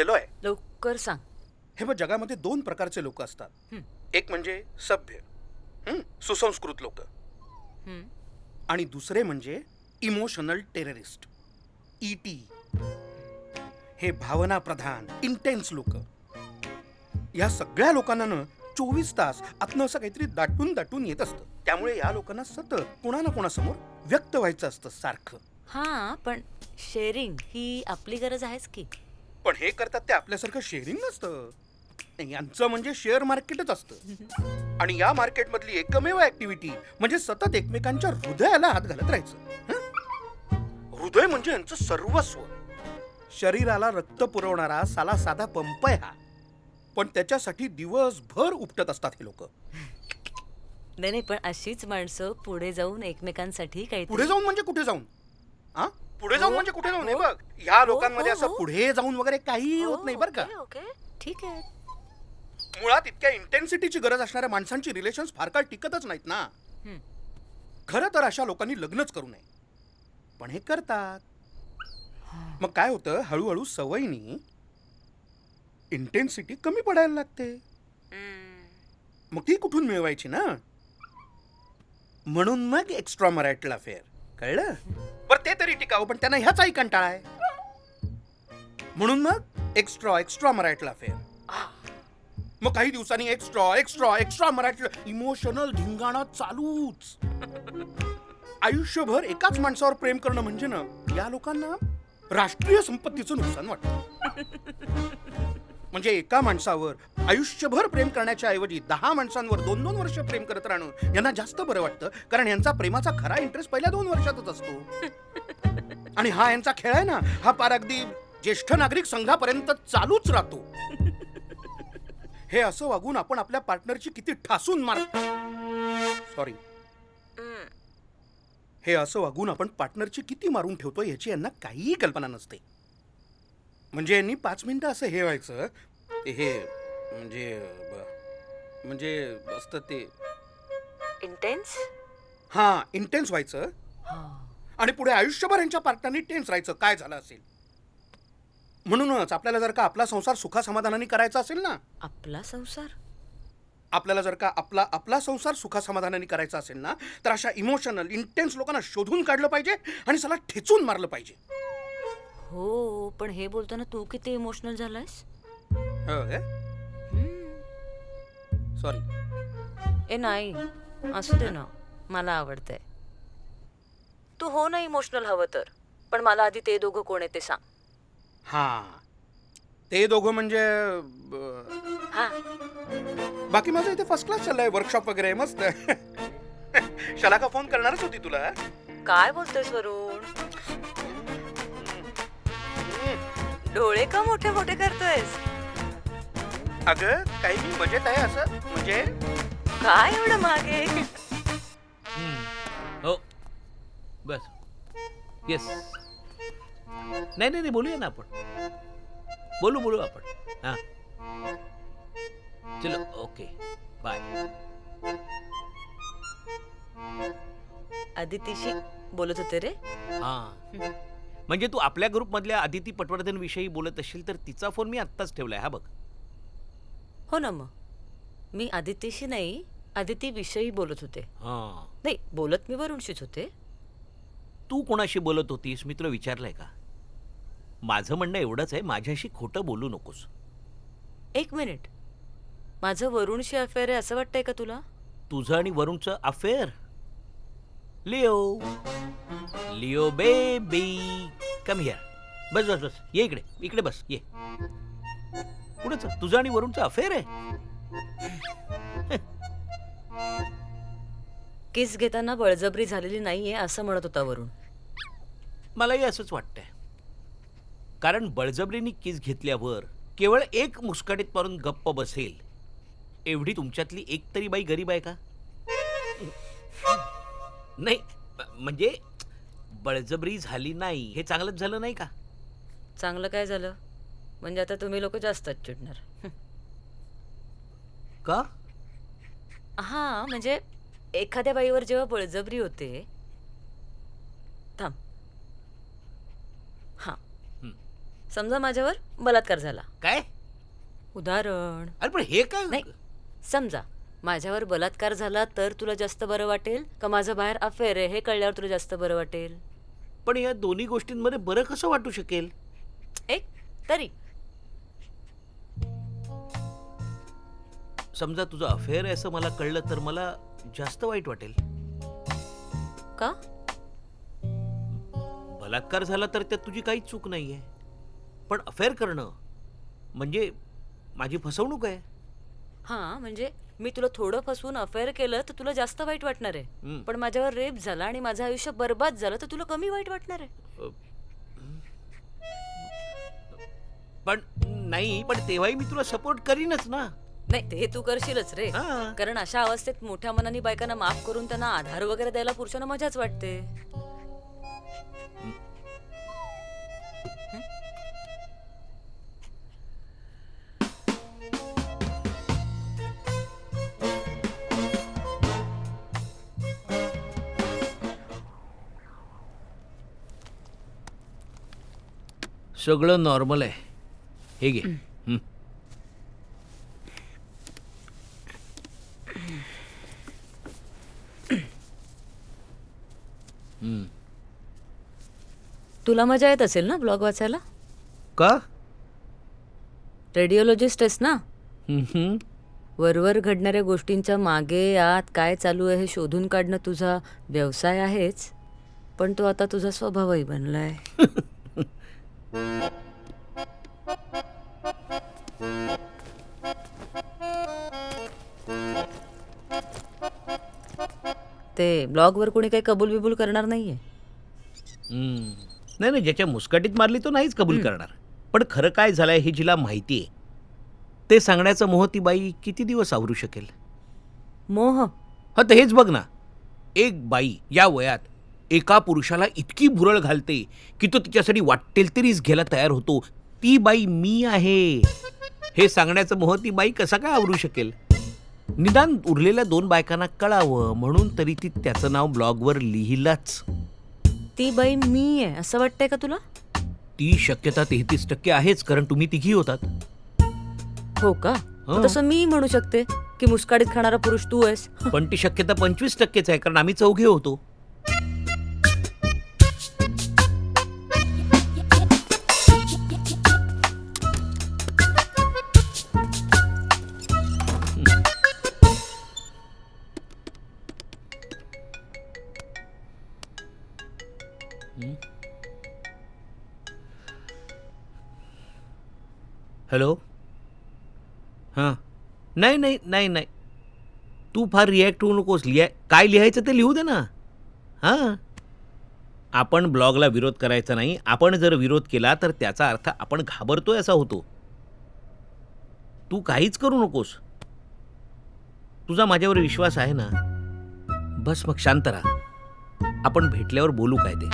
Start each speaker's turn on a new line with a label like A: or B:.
A: बसलेलो आहे
B: लवकर सांग.
A: हे बघ जगामध्ये दोन प्रकारचे लोक असतात. एक म्हणजे सभ्य हं, सुसंस्कृत लोक.
B: हं.
A: आणि दुसरे म्हणजे इमोशनल टेररिस्ट ई टी हे भावना प्रधान इंटेन्स लोक. या सगळ्या लोकांना ना चोवीस तास आतनं असं काहीतरी दाटून दाटून येत असतं. त्यामुळे या लोकांना सतत कोणा ना कोणासमोर व्यक्त व्हायचं असतं सारखं.
B: हा पण शेअरिंग ही आपली गरज आहेच की?
A: पण हे करतात ते आपल्यासारखं शेअरिंग नसतं. यांचं म्हणजे शेअर मार्केटच असतं. आणि या मार्केटमधली एकमेव ऍक्टिव्हिटी म्हणजे सतत एकमेकांच्या हृदयाला हात घालत राहायचं. हं? हृदय म्हणजे यांचं सर्वस्व. शरीराला रक्त पुरवणारा साला साधा पंप आहे हा. पण त्याच्यासाठी दिवसभर उपटत असतात हे लोक.
B: नाही नाही पण अशीच माणसं पुढे जाऊन एकमेकांसाठी काही
A: पुढे जाऊन म्हणजे कुठे जाऊन? हा पुढे जाऊन
B: हो,
A: म्हणजे कुठे जाऊन हे
B: हो.
A: बघ ह्या
B: हो,
A: लोकांमध्ये असं. पुढे जाऊन वगैरे काही होत नाही बरं का.
B: ओके ठीक आहे.
A: मुळात इतक्या इंटेन्सिटीची गरज असणाऱ्या माणसांची रिलेशन्स फार काळ टिकतच नाहीत ना.
B: हं.
A: खरं तर अशा लोकांनी लग्नच करू नये. पण हे करतात. मग काय होतं? हळूहळू सवयीनी इंटेन्सिटी कमी पडायला लागते. मग ती कुठून मिळवायची ना? म्हणून मग एक्स्ट्रा मराठला फेअर कळलं? बरं ते तरी टिकावं पण त्यांना ह्याचाही कंटाळा आहे. म्हणून मग एक्स्ट्रा एक्स्ट्रा मराठला फेअर मग काही दिवसांनी extra extra extra Marathi emotional धिंगाणा चालूच. आयुष्यभर एकाच माणसावर प्रेम करणं म्हणजे ना या लोकांना राष्ट्रीय संपत्तीचं नुकसान वाटतं. म्हणजे एका माणसावर आयुष्यभर प्रेम करण्याच्या ऐवजी दहा माणसांवर दोन दोन वर्ष प्रेम करत राहणं यांना जास्त बरं वाटतं कारण यांचा प्रेमाचा खरा इंटरेस्ट पहिल्या दोन वर्षातच असतो. आणि हा यांचा खेळ आहे ना हा पार अगदी ज्येष्ठ नागरिक संघापर्यंत चालूच राहतो. हे असं वागून आपण आपल्या पार्टनरची किती ठासून मार सॉरी हे. असं वागून आपण पार्टनरची किती मारून ठेवतो याची यांना काहीही कल्पना नसते. म्हणजे यांनी पाच मिनिटं असं हे व्हायचं ते हे म्हणजे ब- म्हणजे असतं ते.
B: इंटेन्स
A: हा इंटेन्स व्हायचं. आणि पुढे आयुष्यभर यांच्या पार्टनरनी टेन्स राहायचं काय झालं असेल? म्हणूनच आपल्याला जर का आपला संसार सुखासमाधानाने करायचा असेल ना?
B: आपला संसार?
A: आपल्याला जर का आपला आपला संसार सुखासमाधानाने करायचा असेल ना तर अशा इमोशनल इंटेन्स लोकांना शोधून काढलं पाहिजे आणि सला ठेचून मारलं पाहिजे.
B: हो पण हे बोलताना तू किती इमोशनल झालायस?
A: सॉरी
B: ए? नाही. असू दे ना. मला आवडतंय. तू हो ना इमोशनल हवं तर. पण मला आधी ते दोघं कोण आहे ते सांग.
A: हा. ते दोघं म्हणजे ब-
B: हा.
A: बाकी माझं इथे फर्स्ट क्लास चाललंय वर्कशॉप वगैरे मस्त. शलाका फोन करणारच होती तुला?
B: काय बोलतोयस वरुण? डोळे का मोठे मोठे करतोयस?
A: अगं काही मी मजेत आहे असं म्हणजे?
B: काय एवढं मागे?
C: हो. बस. येस नाही नाही नाही बोलूया ना आपण. बोलू बोलू आपण. हां. चलो ओके बाय
B: अदितीशी बोलत होते रे.
C: हां. म्हणजे तू आपल्या ग्रुपमधल्या आदिती पटवर्धन विषयी बोलत असशील तर तिचा फोन मी आत्ताच ठेवलाय. हा बघ.
B: हो ना मग. मी आदितीशी नाही आदिती विषयी बोलत होते.
C: हां.
B: नाही बोलत मी वरुणशीच होते.
C: तू कोणाशी बोलत होतीस? मी तुला विचारलंय का? माझं म्हणणं एवढंच आहे माझ्याशी खोटं बोलू नकोस.
B: एक मिनिट. माझं वरुणशी अफेअर आहे असं वाटतंय का तुला?
C: तुझं आणि वरुणचं affair Leo. Leo baby come here बस बस बस. ये इकडे इकडे बस ये. कुठंच? तुझं आणि वरुणचं अफेअर आहे.
B: किस घेताना बळजबरी झालेली नाहीये असं म्हणत होता वरुण.
C: मलाही असंच वाटतंय. कारण बळजबरीने किस घेतल्यावर केवळ एक मुस्काटीत मारून गप्प बसेल. एवढी तुमच्यातली एक तरी बाई गरीब आहे का? नाही म्हणजे बळजबरी झाली नाही हे चांगलंच झालं नाही का?
B: चांगलं काय झालं? म्हणजे आता तुम्ही लोक जास्तच चिडणार.
C: का?
B: हा म्हणजे एखाद्या बाईवर जेव्हा बळजबरी होते थांब. हा. समजा माझ्यावर बलात्कार झाला.
C: काय?
B: उदाहरण.
C: अरे पण हे काय?
B: नाही समजा माझ्यावर बलात्कार झाला तर तुला जास्त बरं वाटेल का माझं बाहेर अफेअर आहे हे कळल्यावर तुला जास्त बरं वाटेल?
C: पण या दोन्ही गोष्टींमध्ये बरं कसं वाटू शकेल?
B: एक तरी.
C: समजा तुझं अफेअर आहे असं मला कळलं तर मला जास्त वाईट वाटेल.
B: का?
C: बलात्कार झाला तर त्यात तुझी काहीच चूक नाहीये. पण अफेअर करणं म्हणजे माझी फसवणूक आहे.
B: हां म्हणजे मी तुला थोडं फसवून अफेअर केलं तर तुला जास्त वाईट वाटणार आहे.
C: हम्म.
B: पण माझ्यावर रेप झाला आणि माझं आयुष्य बर्बाद झालं तर तुला कमी वाईट वाटणार आहे.
C: पण नाही पण तेव्हाही मी तुला सपोर्ट करीनच ना.
B: नाही ते तू करशीलच रे.
C: हा.
B: कारण अशा अवस्थेत मोठ्या मनाने बायकांना माफ करून त्यांना आधार वगैरे द्यायला पुरुषांना मजाच वाटते.
C: सगळं नॉर्मल आहे. हे घे. हं.
B: तुला मजा येत असेल ना ब्लॉग वाचायला?
C: का?
B: रेडिओलॉजिस्ट आहेस ना. वरवर घडणाऱ्या गोष्टींच्या मागे आत काय चालू आहे हे शोधून काढणं तुझा व्यवसाय आहेच पण तो आता तुझा स्वभावही बनलाय. ते ब्लॉगवर कोणी काही कबूल बिबूल करणार नाहीये.
C: हं. नाही नाही ज्याच्या मुस्काटीत मारली तो नाहीच कबूल करणार. पण खरं काय झालंय हे जिला माहिती आहे. ते सांगण्याचं मोह ती बाई किती दिवस आवरू शकेल?
B: मोह.
C: हा तर हेच बघ ना. एक बाई या वयात एका पुरुषाला इतकी भुरळ घालते की तो तिच्यासाठी वाटेल तरीच घ्यायला तयार होतो. ती बाई मी आहे. हे सांगण्याचं मोह ती बाई कसा काय आवरू शकेल? निदान उरलेल्या दोन बायकांना कळावं म्हणून तरी ती त्याचं नाव ब्लॉगवर लिहिलंच.
B: ती बाई मी आहे असं वाटतंय का तुला?
C: ती शक्यता तेहतीस टक्के आहेच कारण तुम्ही तिघी होतात.
B: हो का?
C: हो.
B: तसं मी म्हणू शकते की मुस्काडीत खाणारा पुरुष तू आहेस.
C: पण ती शक्यता पंचवीस टक्केच आहे कारण आम्ही चौघे होतो. हॅलो हां। नाही नाही नाही नाही। तू फार रिॲक्ट होऊ नकोस. लिहाय काय लिहायचं ते लिहू दे ना. हां। आपण ब्लॉगला विरोध करायचा नाही. आपण जर विरोध केला तर त्याचा अर्थ आपण घाबरतोय असा होतो. तू काहीच करू नकोस. तुझा माझ्यावर विश्वास आहे ना? बस मग शांत राहा. आपण भेटल्यावर बोलू काय ते?